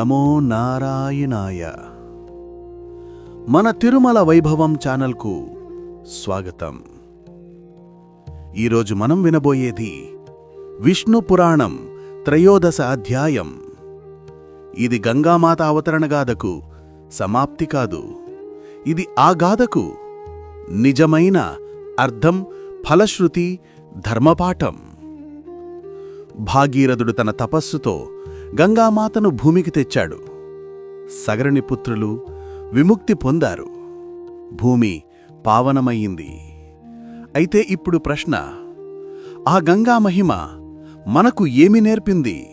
నమో నారాయణాయ. మన తిరుమల వైభవం ఛానల్కు స్వాగతం. ఈరోజు మనం వినబోయేది విష్ణు పురాణం త్రయోదశ అధ్యాయం. ఇది గంగామాత అవతరణ గాథకు సమాప్తి కాదు. ఇది ఆ గాథకు నిజమైన అర్థం ఫలశ్రుతి ధర్మపాఠం. భాగీరథుడు తన తపస్సుతో గంగామాతను భూమికి తెచ్చాడు. సగరుని పుత్రులు విముక్తి పొందారు. భూమి పావనమయ్యింది. అయితే ఇప్పుడు ప్రశ్న ఆ గంగా మహిమ మనకు ఏమి నేర్పింది?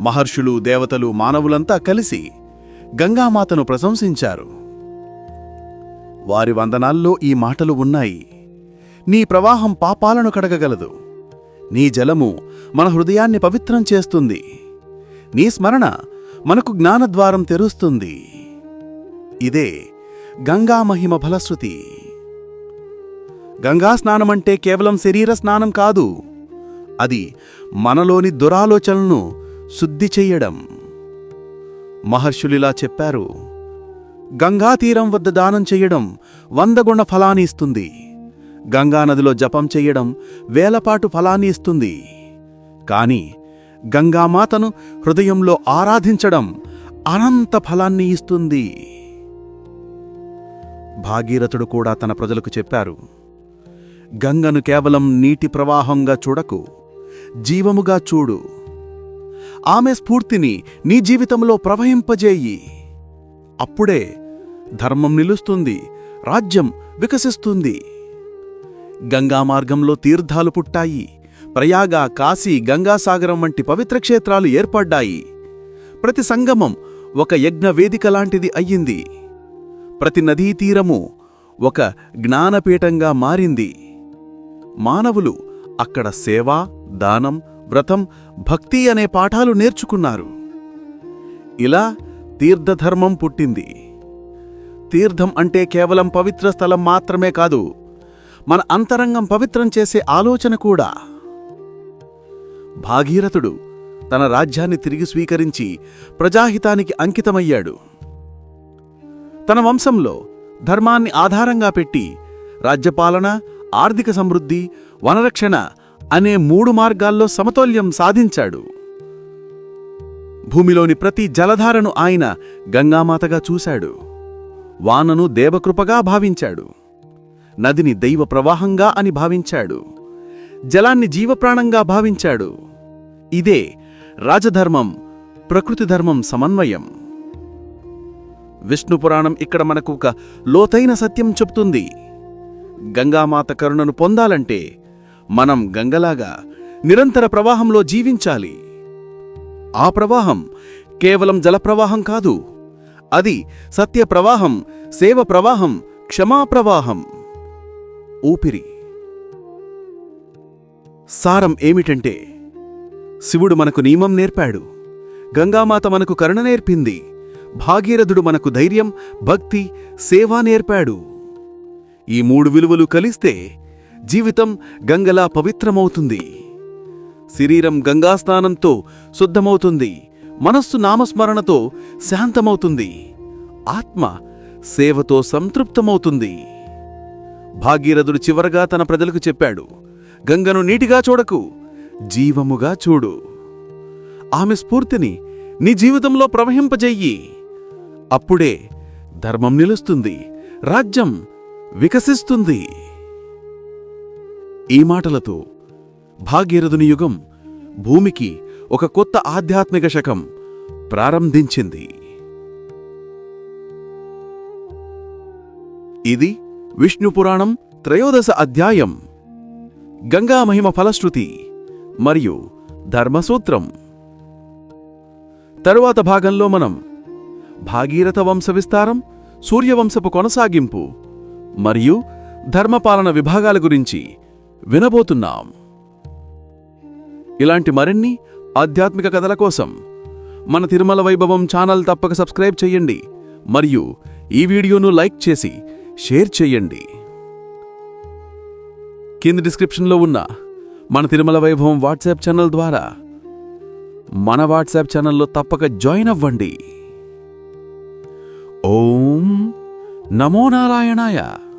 మహర్షులు దేవతలు మానవులంతా కలిసి గంగామాతను ప్రశంసించారు. వారి వందనాల్లో ఈ మాటలు ఉన్నాయి. నీ ప్రవాహం పాపాలను కడగగలదు. నీ జలము మన హృదయాన్ని పవిత్రం చేస్తుంది. నీ స్మరణ మనకు జ్ఞానద్వారం తెరుస్తుంది. ఇదే గంగా మహిమ ఫలశ్రుతి. గంగా స్నానమంటే కేవలం శరీర స్నానం కాదు అది మనలోని దురాలోచనలను శుద్ధి చెయ్యడం మహర్షులిలా చెప్పారు గంగా తీరం వద్ద దానం చెయ్యడం వంద గుణ ఫలాన్ని ఇస్తుంది. గంగానదిలో జపం చెయ్యడం వేలపాటు ఫలాన్ని ఇస్తుంది. కాని గంగామాతను హృదయంలో ఆరాధించడం అనంత ఫలాన్ని ఇస్తుంది. భాగీరథుడు కూడా తన ప్రజలకు చెప్పారు గంగను కేవలం నీటి ప్రవాహంగా చూడకు జీవముగా చూడు. ఆమె స్ఫూర్తిని నీ జీవితంలో ప్రవహింపజేయి. అప్పుడే ధర్మం నిలుస్తుంది రాజ్యం వికసిస్తుంది. గంగా మార్గంలో తీర్థాలు పుట్టాయి. ప్రయాగ కాశీ గంగాసాగరం వంటి పవిత్ర క్షేత్రాలు ఏర్పడ్డాయి. ప్రతి సంగమం ఒక యజ్ఞ వేదిక లాంటిది అయ్యింది. ప్రతి నదీ తీరము ఒక జ్ఞానపీఠంగా మారింది. మానవులు అక్కడ సేవ దానం వ్రతం భక్తి అనే పాఠాలు నేర్చుకున్నారు. ఇలా తీర్థధర్మం పుట్టింది. తీర్థం అంటే కేవలం పవిత్ర స్థలం మాత్రమే కాదు మన అంతరంగం పవిత్రం చేసే ఆలోచన కూడా. భాగీరథుడు తన రాజ్యాన్ని తిరిగి స్వీకరించి ప్రజాహితానికి అంకితమయ్యాడు. తన వంశంలో ధర్మాన్ని ఆధారంగా పెట్టి రాజ్యపాలన ఆర్థిక సమృద్ధి వనరక్షణ అనే మూడు మార్గాల్లో సమతౌల్యం సాధించాడు. భూమిలోని ప్రతి జలధారను ఆయన గంగామాతగా చూశాడు. వానను దేవకృపగా భావించాడు. నదిని దైవ ప్రవాహంగా అని భావించాడు. జలాన్ని జీవప్రాణంగా భావించాడు. ఇదే రాజధర్మం ప్రకృతి ధర్మం సమన్వయం. విష్ణుపురాణం ఇక్కడ మనకు ఒక లోతైన సత్యం చెప్తుంది గంగామాత కరుణను పొందాలంటే మనం గంగలాగా నిరంతర ప్రవాహంలో జీవించాలి. ఆ ప్రవాహం కేవలం జలప్రవాహం కాదు అది సత్య ప్రవాహం సేవ ప్రవాహం క్షమా ప్రవాహం ఊపిరి. సారం ఏమిటంటే శివుడు మనకు నియమం నేర్పాడు గంగామాత మనకు కరుణ నేర్పింది భాగీరథుడు మనకు ధైర్యం భక్తి సేవ నేర్పాడు. ఈ మూడు విలువలు కలిస్తే జీవితం గంగలా పవిత్రమవుతుంది. శరీరం గంగాస్నానంతో శుద్ధమవుతుంది మనస్సు నామస్మరణతో శాంతమవుతుంది ఆత్మ సేవతో సంతృప్తమవుతుంది. భాగీరథుడు చివరగా తన ప్రజలకు చెప్పాడు గంగను నీటిగా చూడకు జీవముగా చూడు. ఆమె స్ఫూర్తిని నీ జీవితంలో ప్రవహింపజెయ్యి అప్పుడే ధర్మం నిలుస్తుంది రాజ్యం వికసిస్తుంది. ఈ మాటలతో భాగీరథుని యుగం భూమికి ఒక కొత్త ఆధ్యాత్మిక శకం ప్రారంభించింది. ఇది విష్ణుపురాణం త్రయోదశ అధ్యాయం. గంగామహిమ ఫలశ్రుతి మరియు ధర్మసూత్రం. తరువాత భాగంలో మనం భాగీరథ వంశ విస్తారం సూర్యవంశపు కొనసాగింపు మరియు ధర్మపాలన విభాగాల గురించి వినబోతున్నాం. ఇలాంటి మరిన్ని ఆధ్యాత్మిక కథల కోసం మన తిరుమల వైభవం ఛానల్ తప్పక సబ్స్క్రైబ్ చేయండి మరియు ఈ వీడియోను లైక్ చేసి షేర్ చేయండి. కింది డిస్క్రిప్షన్లో ఉన్న మన తిరుమల వైభవం వాట్సాప్ ఛానల్ ద్వారా మన వాట్సాప్ ఛానల్లో తప్పక జాయిన్ అవ్వండి. ఓం నమో నారాయణాయ.